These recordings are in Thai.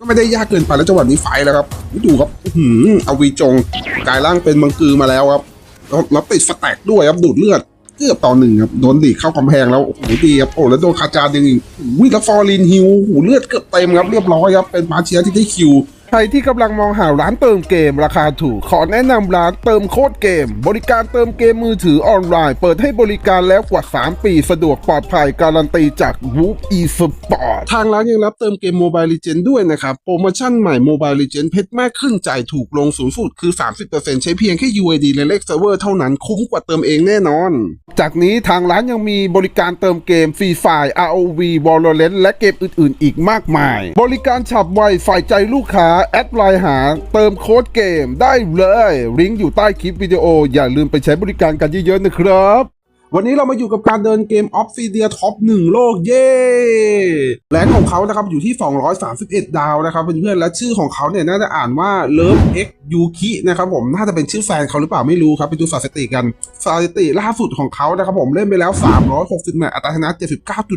ก็ไม่ได้ยากเกินไปแล้วจังหวะนี้ไฟแล้วครับดูครับอือหืมเอาวีจงกลายร่างเป็นมังกือมาแล้วครับแล้วติดสแต็กด้วยครับดูดเลือดเกือบต่อหนึ่งครับโดนดีเข้ากำแพงแล้วโอ้โหดีครับโอ้แล้วโดนคาจาดึงอีกวิ่งแล้วฟอร์ลินฮิวหูเลือดเกือบเต็มครับเรียบร้อยครับเป็นมาเชียที่ได้คิว ใครที่กำลังมองหาร้านเติมเกมราคาถูก ขอแนะนำร้านเติมโคตรเกม บริการเติมเกมมือถือออนไลน์ เปิดให้บริการแล้วกว่า 3 ปี สะดวกปลอดภัยการันตีจาก w o o p eSport ทางร้านยังรับเติมเกม Mobile Legend ด้วยนะครับ โปรโมชั่นใหม่ Mobile Legend เพชรมากขึ้นจ่ายถูกลงสูงสุดคือ 30%ใช้เพียงแค่ UID และเลขเซิร์ฟเวอร์เท่านั้นคุ้มกว่าเติมเองแน่นอน จากนี้ทางร้านยังมีบริการเติมเกมฟรีไฟ ROV Valorant และเกมอื่น ๆ อีกมากมาย บริการฉับไวฝ่ายใจลูกค้าแอดไลน์หาเติมโค้ดเกมได้เลยลิงก์อยู่ใต้คลิปวิดีโออย่าลืมไปใช้บริการกันเยอะๆนะครับ วันนี้เรามาอยู่กับการเดินเกม Obsidia Top 1โลกเย้แรงของเขานะครับอยู่ที่ 231 ดาวนะครับเพื่อนๆและชื่อของเขาเนี่ยน่าจะอ่านว่า Love X Yuki นะครับผมน่าจะเป็นชื่อแฟนเขาหรือเปล่าไม่รู้ครับไปดูสถิติกันสถิติล่าสุดของเขานะครับผมเล่นไปแล้ว 360แมตช์อัตราชนะ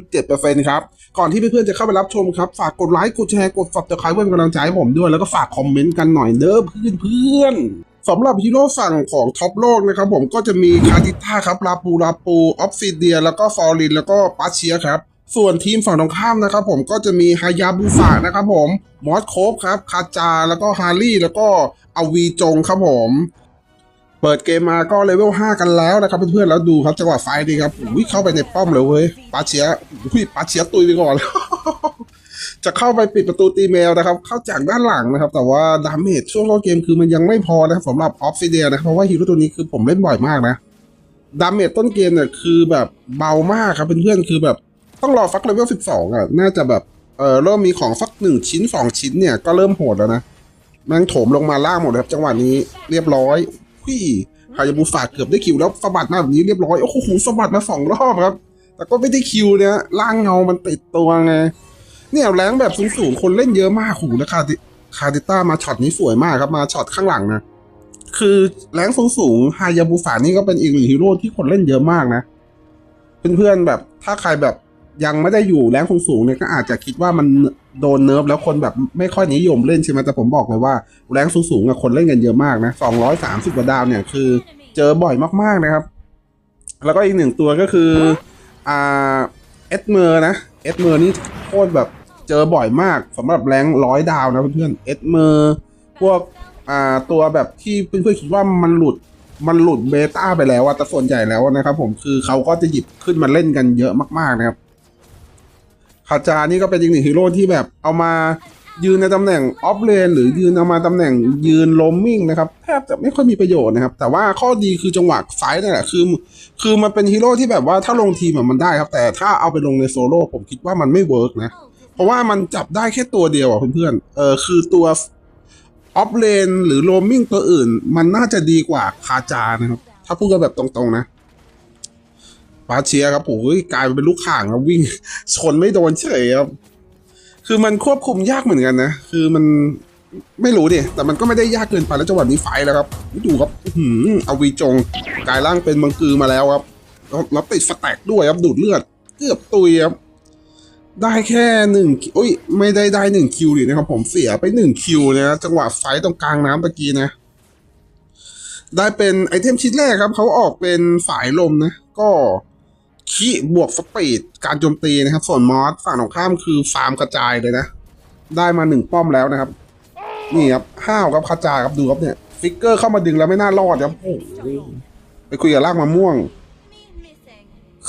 79.7%ครับก่อนที่เพื่อนๆจะเข้าไปรับชมครับฝากกดไลค์กดแชร์กด subscribe เพื่อเป็นกำลังใจให้ผมด้วยแล้วก็ฝากคอมเมนต์กันหน่อยเด้อเพื่อนๆสำหรับฮีโร่ฝั่งของท็อปโลกนะครับผมก็จะมีคาติต้าครับลาปูลาปูออฟซิเดีย แล้วก็ฟอริน แล้วก็ปาเชียครับส่วนทีมฝั่งตรงข้ามนะครับผมก็จะมีฮายาบูฟะนะครับผมมอสโคฟครับคาจา แล้วก็ฮารี่ แล้วก็อวีจงครับผม เปิดเกมมาก็เลเวล5 กันแล้วนะครับเพื่อนๆแล้วดูครับจังหวะไฟดีครับอุ้ยเข้าไปในป้อมเลยเว้ยปาเชียอุ้ยปาเชียตุยไปก่อน จะเข้าไปปิดประตูตีเมลนะครับ เข้าจากด้านหลังนะครับ แต่ว่าดาเมจช่วงต้นเกมคือมันยังไม่พอนะครับสำหรับออฟซิเดียนะเพราะว่าฮีโร่ตัวนี้คือผมเล่นบ่อยมากนะดาเมจต้นเกมเนี่ยคือแบบเบามากครับเพื่อนๆคือแบบต้องรอฟักเลเวล12อะน่าจะแบบเออเริ่มมีของสักหนึ่งชิ้นสองชิ้นเนี่ยก็เริ่มโหดแล้วนะแม่งโถมลงมาล่างหมดเลยครับ จังหวะนี้เรียบร้อยพี่ฮายาบุฟาเกือบได้คิวแล้วสะบัดมาแบบนี้เรียบร้อย โอ้โหสะบัดมาสองรอบครับ แต่ก็ไม่ได้คิวเนี่ยล่างเงามันติดตัวไง เนี่ยแรงแบบสูงๆคนเล่นเยอะมากหูนะคาติคาติต้ามาช็อตนี้สวยมากครับมาช็อตข้างหลังนะคือแรงสูงๆฮายาบุฟานี่ก็เป็นอีกหนึ่งฮีโร่ที่คนเล่นเยอะมากนะเพื่อนๆแบบถ้าใครแบบยังไม่ได้อยู่แรงสูงๆเนี่ยก็อาจจะคิดว่ามันโดนเนิร์ฟแล้วคนแบบไม่ค่อยนิยมเล่นใช่ไหมแต่ผมบอกเลยว่าแรงสูงๆอะคนเล่นกันเยอะมากนะสองร้อยสามสิบกว่าดาวเนี่ยคือ เจอบ่อยมากๆนะครับ แล้วก็อีกหนึ่งตัวก็คืออ่าเอ็ดเมอร์นะเอ็ดเมอร์นี่โคตรแบบ เจอบ่อยมากสำหรับแรงร้อยดาวนะเพื่อนเอ็ดเมอร์พวกอ่าตัวแบบที่เพื่อนๆคิดว่ามันหลุดมันหลุดเบต้าไปแล้วอะแต่ส่วนใหญ่แล้วนะครับ ผมคือเขาก็จะหยิบขึ้นมาเล่นกันเยอะมากๆนะครับคาจานี่ก็เป็นอีกหนึ่งฮีโร่ที่แบบเอามายืนในตำแหน่งออฟเลนหรือยืนเอามาตำแหน่งยืนโลมมิ่งนะครับแทบจะไม่ค่อยมีประโยชน์นะครับ แต่ว่าข้อดีคือจังหวะไฟนั่นแหละคือ คือมันเป็นฮีโร่ที่แบบว่าถ้าลงทีมมันได้ครับ แต่ถ้าเอาไปลงในโซโล่ผมคิดว่ามันไม่เวิร์กนะ ราะว่ามันจับได้แค่ตัวเดียวอะเพื่อนๆเออคือตัวออฟเลนหรือโรมมิ่งตัวอื่น มันน่าจะดีกว่าคาจานะครับ ถ้าพูดกันแบบตรงๆนะปาเชียครับโอ้ยกลายเป็นลูกข่างแล้ววิ่ง ชนไม่โดนเฉยครับ คือมันควบคุมยากเหมือนกันนะ คือมันไม่รู้ดิ แต่มันก็ไม่ได้ยากเกินไปแล้วจังหวะนี้ไฟแล้วครับดูครับอือหือเอาวีจงกลายร่างเป็นมังกือมาแล้วครับแล้วแล้วติดสแต็กด้วยครับดูดเลือด เกือบตุยครับ ได้แค่หนึ่งคิวอุ้ย ไม่ได้ได้หนึ่งคิวดินะครับผมเสียไปหนึ่งคิวนะจังหวะไฟตรงกลางน้ำตะกี้นะ ได้เป็นไอเทมชิ้นแรกครับ เขาออกเป็นสายลมนะ ก็ขีบวกสปีดการโจมตีนะครับ ส่วนมอสฝั่งตรงข้ามคือฟาร์มกระจายเลยนะ ได้มาหนึ่งป้อมแล้วนะครับ นี่ครับห้าวครับกระจายครับดูครับเนี่ย ฟิกเกอร์เข้ามาดึงแล้วไม่น่ารอดครับโอ้โหไปคุยกับลากมะม่วง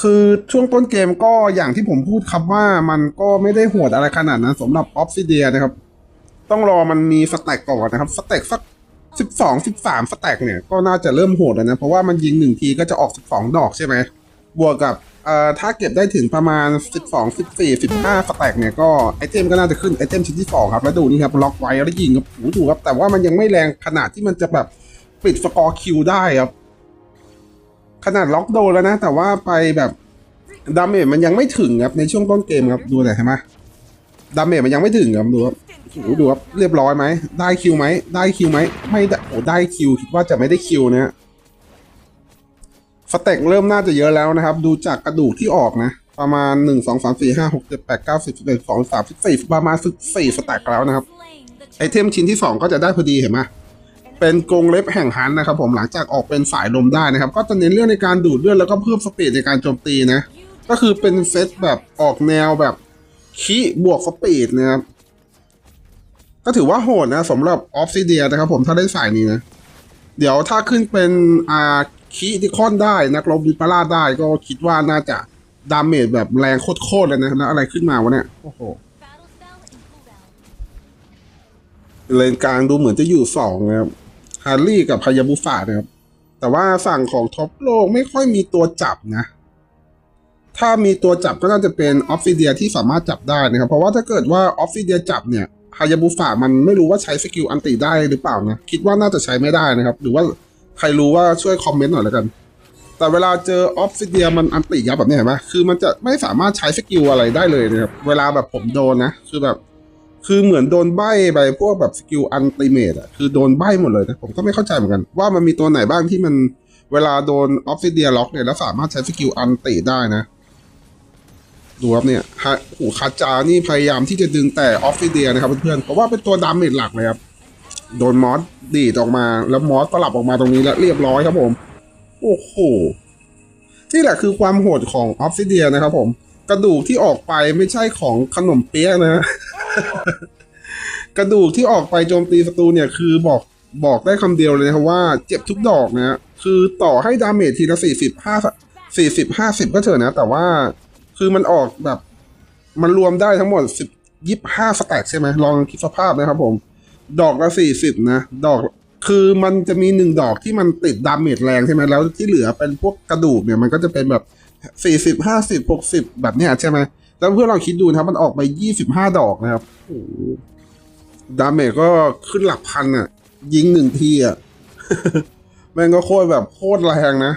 คือช่วงต้นเกมก็อย่างที่ผมพูดครับว่ามันก็ไม่ได้โหดอะไรขนาดนั้นสำหรับออฟซิเดียนะครับ ต้องรอมันมีสแต็กก่อนนะครับสแต็กสักสิบสองสิบสามสแต็กเนี่ยก็น่าจะเริ่มโหดแล้วนะ เพราะว่ามันยิงหนึ่งทีก็จะออกสิบสองดอกใช่ไหมบวกกับเอ่อถ้าเก็บได้ถึงประมาณสิบสองสิบสี่สิบห้าสแต็กเนี่ยก็ไอเทมก็น่าจะขึ้นไอเทมชิ้นที่สองครับ แล้วดูนี่ครับล็อกไว้แล้วยิงครับโอ้โหดูครับ แต่ว่ามันยังไม่แรงขนาดที่มันจะแบบปิดสกอร์คิวได้ครับ ขนาดล็อกโดนแล้วนะ แต่ว่าไปแบบดาเมจมันยังไม่ถึงครับในช่วงต้นเกมครับดูหน่อยใช่ไหมดาเมจมันยังไม่ถึงครับดูครับดูครับเรียบร้อยไหมได้คิวไหมได้คิวไหมไม่ได้โอ้ได้คิวคิดว่าจะไม่ได้คิวเนะฮะสเต็กเริ่มน่าจะเยอะแล้วนะครับ ดูจากกระดูกที่ออกนะ ประมาณหนึ่งสองสามสี่ห้าหกเจ็ดแปดเก้าสิบสิบเอ็ดสองสามสิบสี่ประมาณสิบสี่สแต็กแล้วนะครับไอเทมชิ้นที่สองก็จะได้พอดีเห็นไหม เป็นกรงเล็บแห่งฮันต์นะครับผมหลังจากออกเป็นสายลมได้นะครับ ก็จะเน้นเรื่องในการดูดเลือดแล้วก็เพิ่มสปีดในการโจมตีนะ ก็คือเป็นเซตแบบออกแนวแบบคีบวกสปีดนะครับก็ถือว่าโหดนะสำหรับออฟซิเดียนะครับผมถ้าได้สายนี้นะ เดี๋ยวถ้าขึ้นเป็นอ่าคีดิคอนได้นักรบวิปลาสได้ก็คิดว่าน่าจะดาเมจแบบแรงโคตรๆเลยนะแล้วอะไรขึ้นมาวะเนี่ยโอ้โหเลนกลางดูเหมือนจะอยู่สองนะครับ ฮาร์รี่กับพายาบุฟานะครับ แต่ว่าฝั่งของท็อปโลกไม่ค่อยมีตัวจับนะ ถ้ามีตัวจับก็น่าจะเป็นออฟฟิเดียที่สามารถจับได้นะครับ เพราะว่าถ้าเกิดว่าออฟฟิเดียจับเนี่ยฮายาบุฟามันไม่รู้ว่าใช้สกิลอันติได้หรือเปล่านะ คิดว่าน่าจะใช้ไม่ได้นะครับ หรือว่าใครรู้ว่าช่วยคอมเมนต์หน่อยแล้วกัน แต่เวลาเจอออฟฟิเดียมันอันติยับแบบนี้เห็นไหมคือมันจะไม่สามารถใช้สกิลอะไรได้เลยนะครับ เวลาแบบผมโดนนะ คือแบบ คือเหมือนโดนใบ้ไปพวกแบบสกิลอันติเมตอะคือโดนใบ้หมดเลยนะผมก็ไม่เข้าใจเหมือนกัน ว่ามันมีตัวไหนบ้างที่มันเวลาโดนออฟฟิเดียล็อกเนี่ยแล้วสามารถใช้สกิลอันติได้นะดูครับเนี่ยฮะหูคาจานี่พยายามที่จะดึงแต่ออฟฟิเดียนะครับเพื่อนๆเพราะว่าเป็นตัวดาเมจหลักเลยครับโดนมอสดีดออกมา แล้วมอสก็หลับออกมาตรงนี้แล้วเรียบร้อยครับผม โอ้โหนี่แหละคือความโหดของออฟฟิเดียนะครับผม กระดูกที่ออกไปไม่ใช่ของขนมเปี๊ยะนะ กระดูกที่ออกไปโจมตีศัตรูเนี่ยคือบอกบอกได้คำเดียวเลยนะครับว่าเจ็บทุกดอกนะฮะคือต่อให้ดาเมจทีละสี่สิบห้าสี่สิบห้าสิบก็เถอะนะ แต่ว่าคือมันออกแบบ มันรวมได้ทั้งหมดสิบยี่ห้าสแต็กใช่ไหมลองคิดสภาพนะครับผม ดอกละสี่สิบนะ ดอกคือมันจะมีหนึ่งดอกที่มันติดดาเมจแรงใช่ไหมแล้วที่เหลือเป็นพวกกระดูกเนี่ยมันก็จะเป็นแบบสี่สิบห้าสิบหกสิบแบบเนี้ยใช่ไหม แล้วเพื่อนเราคิดดูนะครับ มันออกไปยี่สิบห้าดอกนะครับโอ้โหดาเมจก็ขึ้นหลักพันอะ ยิงหนึ่งทีอะ แม่งก็โคตรแบบโคตรแรงนะ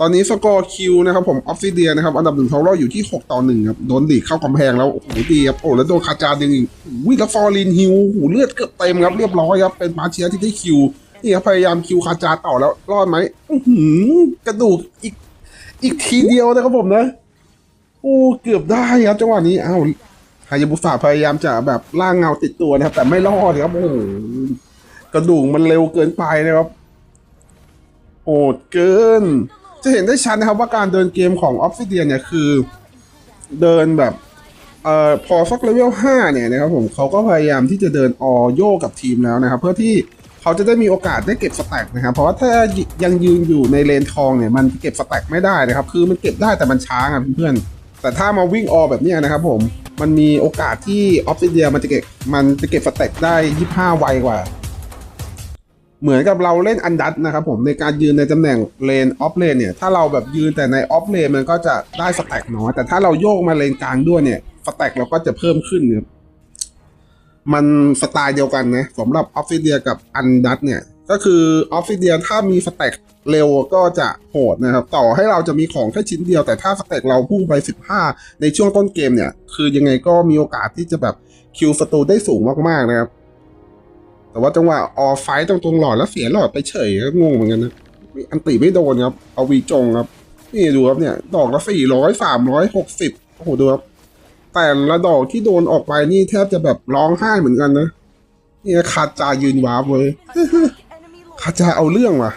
ตอนนี้สกอร์คิวนะครับ ผมออฟซิเดียนะครับ อันดับหนึ่งเขาเราอยู่ที่6ต่อหนึ่งครับ โดนดีเข้ากำแพงแล้วโอ้โหดีครับ โอ้แล้วโดนคาจาดึงอีกวิแล้วฟอร์ลินฮิวโอ้โหเลือดเกือบเต็มครับ เรียบร้อยครับ เป็นมาเชียที่ได้คิว นี่ครับพยายามคิวคาจาต่อแล้วรอดไหมหกระดูกอีก อีกทีเดียวนะครับผมนะ โอ้เกือบได้ครับจังหวะนี้อ้าวฮายาบุฟาพยายามจะแบบล่างเงาติดตัวนะครับ แต่ไม่รอดครับโอ้โหกระดูกมันเร็วเกินไปนะครับ โอดเกิน จะเห็นได้ชัดนะครับว่าการเดินเกมของ Obsidian เนี่ยคือ เดินแบบเอ่อพอสักเลเวล5เนี่ยนะครับผมเขาก็พยายามที่จะเดินออโยกับทีมแล้วนะครับ เพื่อที่เขาจะได้มีโอกาสได้เก็บสแต็กนะครับ เพราะว่าถ้ายังยืนอยู่ในเลนทองเนี่ยมันเก็บสแต็กไม่ได้นะครับ คือมันเก็บได้แต่มันช้าอะเพื่อนๆ แต่ถ้ามาวิ่งออแบบนี้นะครับผมมันมีโอกาสที่ Obsidian มันจะเก็บมันจะเก็บสแต็กได้ 25 ไวกว่า เหมือนกับเราเล่นอันดัตนะครับผมในการยืนในตำแหน่งเลนออฟเลนเนี่ยถ้าเราแบบยืนแต่ในออฟเลนมันก็จะได้สแต็กน้อยแต่ถ้าเราโยกมาเลนกลางด้วยเนี่ยสแต็กเราก็จะเพิ่มขึ้นเนี่ยมันสไตล์เดียวกันนะสำหรับออฟฟิเดียกับอันดัตเนี่ย ก็คือออฟฟิเดียถ้ามีสแต็กเร็วก็จะโหดนะครับ ต่อให้เราจะมีของแค่ชิ้นเดียวแต่ถ้าสเต็กเราพุ่งไป 15 ในช่วงต้นเกมเนี่ย คือยังไงก็มีโอกาสที่จะแบบคิวศัตรูได้สูงมากๆนะครับ แต่ว่าจังหวะออไฟตรงตรงหลอดแล้วเสียหลอดไปเฉยก็งงเหมือนกันนะอันติไม่โดนครับ เอาวีจงครับ นี่ดูครับเนี่ย ดอกละสี่ร้อยสามร้อยหกสิบโอ้โหดูครับ แต่ละดอกที่โดนออกไปนี่แทบจะแบบร้องไห้เหมือนกันนะนี่คาจายืนวาร์ปเลย คาจาเอาเรื่องว่ะ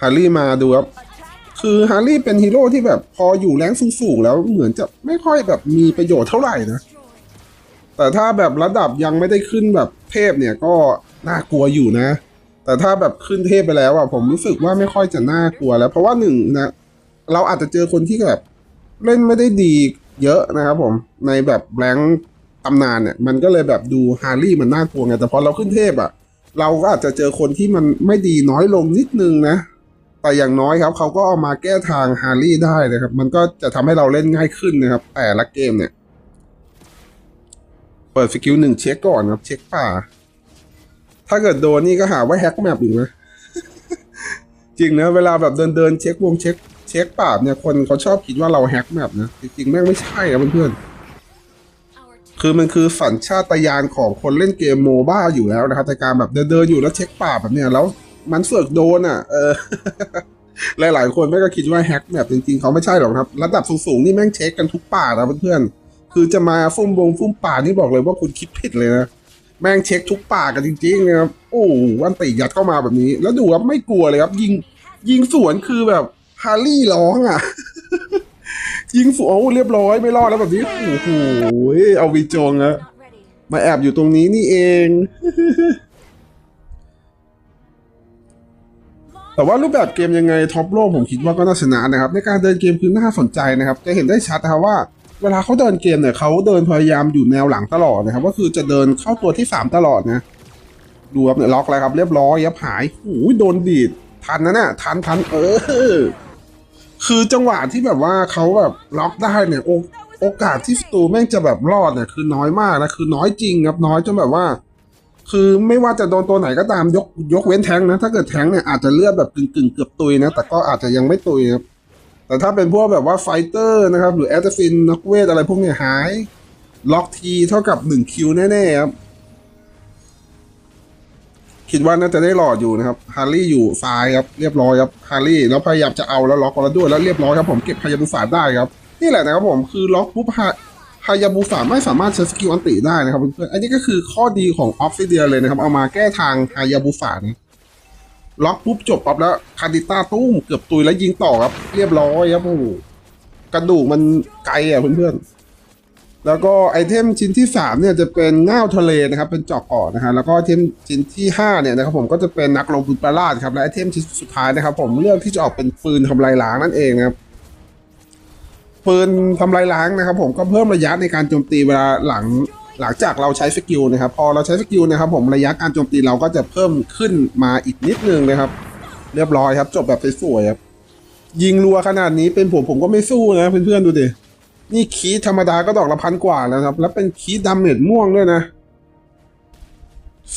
ฮาร์รี่มาดูครับ คือฮาร์รี่เป็นฮีโร่ที่แบบพออยู่แรงสูงๆแล้วเหมือนจะไม่ค่อยแบบมีประโยชน์เท่าไหร่นะ แต่ถ้าแบบระดับยังไม่ได้ขึ้นแบบเทพเนี่ยก็น่ากลัวอยู่นะ แต่ถ้าแบบขึ้นเทพไปแล้วอะผมรู้สึกว่าไม่ค่อยจะน่ากลัวแล้ว เพราะว่าหนึ่งนะ เราอาจจะเจอคนที่แบบเล่นไม่ได้ดีเยอะนะครับผมในแบบแรงตำนานเนี่ยมันก็เลยแบบดูฮาร์รี่มันน่ากลัวไงแต่พอเราขึ้นเทพอะ เราก็อาจจะเจอคนที่มันไม่ดีน้อยลงนิดนึงนะ แต่อย่างน้อยครับ เขาก็เอามาแก้ทางฮาร์รี่ได้นะครับ มันก็จะทำให้เราเล่นง่ายขึ้นนะครับ แต่ละเกมเนี่ย เปิดสกิลหนึ่งเช็คก่อนครับ เช็คป่า ถ้าเกิดโดนนี่ก็หาว่าแฮกแมปอีกนะจริงนะเวลาแบบเดินเดินเช็ควงเช็คเช็คป่าเนี่ยคนเขาชอบคิดว่าเราแฮกแมปนะจริงๆแม่งไม่ใช่นะเพื่อนๆ คือมันคือสัญชาตญาณของคนเล่นเกมโมบ้าอยู่แล้วนะครับในการแบบเดินเดินๆอยู่แล้วเช็คป่าแบบเนี้ยแล้วมันเสือกโดนอะ เออ หลายๆคนแม่งก็คิดว่าแฮกแมปจริงๆเขาไม่ใช่หรอกครับ ระดับสูงๆนี่แม่งเช็คกันทุกป่านะเพื่อนๆคือจะมาฟุ่มวงฟุ่มป่านี่บอกเลยว่าคุณคิดผิดเลยนะแม่งเช็คทุกป่ากันจริงๆนะครับโอ้วันติยัดเข้ามาแบบนี้ แล้วดูครับไม่กลัวเลยครับ ยิงยิงสวนคือแบบฮาร์รี่ร้องอะ ยิงสวนเรียบร้อยไม่รอดแล้วแบบนี้โอ้โหเอาวีจงอะมาแอบอยู่ตรงนี้นี่เอง แต่ว่ารูปแบบเกมยังไงท็อปโลกผมคิดว่าก็น่าชนะนะครับ ในการเดินเกมคือน่าสนใจนะครับ จะเห็นได้ชัดนะครับว่า เวลาเขาเดินเกมเนี่ยเขาเดินพยายามอยู่แนวหลังตลอดนะครับ ก็คือจะเดินเข้าตัวที่สามตลอดนะดูครับเนี่ยล็อกแล้วครับ เรียบร้อยยับหายโอ้ยโดนดีดทันนะเนี่ยทันทันเออ คือจังหวะที่แบบว่าเขาแบบล็อกได้เนี่ย โอโอกาสที่สตูแม่งจะแบบรอดเนี่ยคือน้อยมากนะคือน้อยจริงครับน้อยจนแบบว่า คือไม่ว่าจะโดนตัวไหนก็ตามยกยกเว้นแทงนะ ถ้าเกิดแทงเนี่ยอาจจะเลือดแบบกึ่งกึ่งเกือบตุยนะ แต่ก็อาจจะยังไม่ตุยครับแต่ถ้าเป็นพวกแบบว่าไฟเตอร์นะครับ หรือแอตฟินนักเวทอะไรพวกเนี้ยหาย ล็อกทีเท่ากับหนึ่งคิวแน่ๆครับ คิดว่าน่าจะได้หลอดอยู่นะครับฮาร์รี่อยู่ซ้ายครับเรียบร้อยครับฮาร์รี่แล้วพยายามจะเอาแล้วล็อกแล้วด้วยแล้วเรียบร้อยครับผมเก็บพยาบุษาได้ครับนี่แหละนะครับผมคือล็อกปุ๊บฮาฮายาบุษาไม่สามารถใช้สกิลอันติได้นะครับเพื่อนๆอันนี้ก็คือข้อดีของออฟฟิเดียเลยนะครับ เอามาแก้ทางฮายาบุษาล็อกปุ๊บจบปั๊บแล้วคาดิต้าตุ้มเกือบตุยแล้วยิงต่อครับ เรียบร้อยครับโอ้กระดูกมันไกลอะเพื่อนๆ แล้วก็ไอเทมชิ้นที่สามเนี่ยจะเป็นง่าวทะเลนะครับเป็นจอกเกาะนะฮะแล้วก็ไอเทมชิ้นที่ห้าเนี่ยนะครับผมก็จะเป็นนักลงทุนปลาลาดครับและไอเทมชิ้นสุดท้ายนะครับผมเลือกที่จะออกเป็นปืนทำลายล้างนั่นเองนะครับปืนทำลายล้างนะครับ ผมก็เพิ่มระยะในการโจมตีเวลาหลังหลังจากเราใช้สกิลนะครับพอเราใช้สกิลนะครับ ผมระยะการโจมตีเราก็จะเพิ่มขึ้นมาอีกนิดนึงนะครับ เรียบร้อยครับ จบแบบสวยๆครับยิงรัวขนาดนี้เป็นผมผมก็ไม่สู้นะเพื่อนๆดูดิ นี่คีธรรมดาก็ดอกละพันกว่าแล้วครับ แล้วเป็นคีดาเมจม่วงด้วยนะ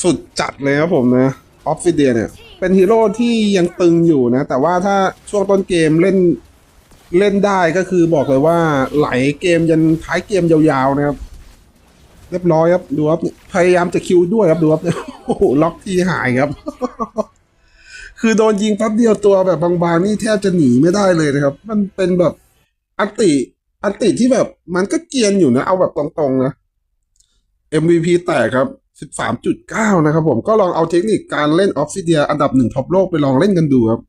สุดจัดเลยครับผมนะออฟฟิเดียเนี่ย เป็นฮีโร่ที่ยังตึงอยู่นะ แต่ว่าถ้าช่วงต้นเกมเล่นเล่นได้ก็คือบอกเลยว่าไหลเกมยันท้ายเกมยาวๆนะครับ เรียบร้อยครับดูครับพยายามจะคิวด้วยครับดูครับโอ้โหล็อกที่หายครับ คือโดนยิงแป๊บเดียวตัวแบบบางๆนี่แทบจะหนีไม่ได้เลยนะครับ มันเป็นแบบอัติ อันติที่แบบมันก็เกียนอยู่นะ เอาแบบตรงๆนะ MVP แตกครับ 13.9 นะครับผมก็ลองเอาเทคนิคการเล่นออฟซิเดียอันดับหนึ่งท็อปโลกไปลองเล่นกันดูครับ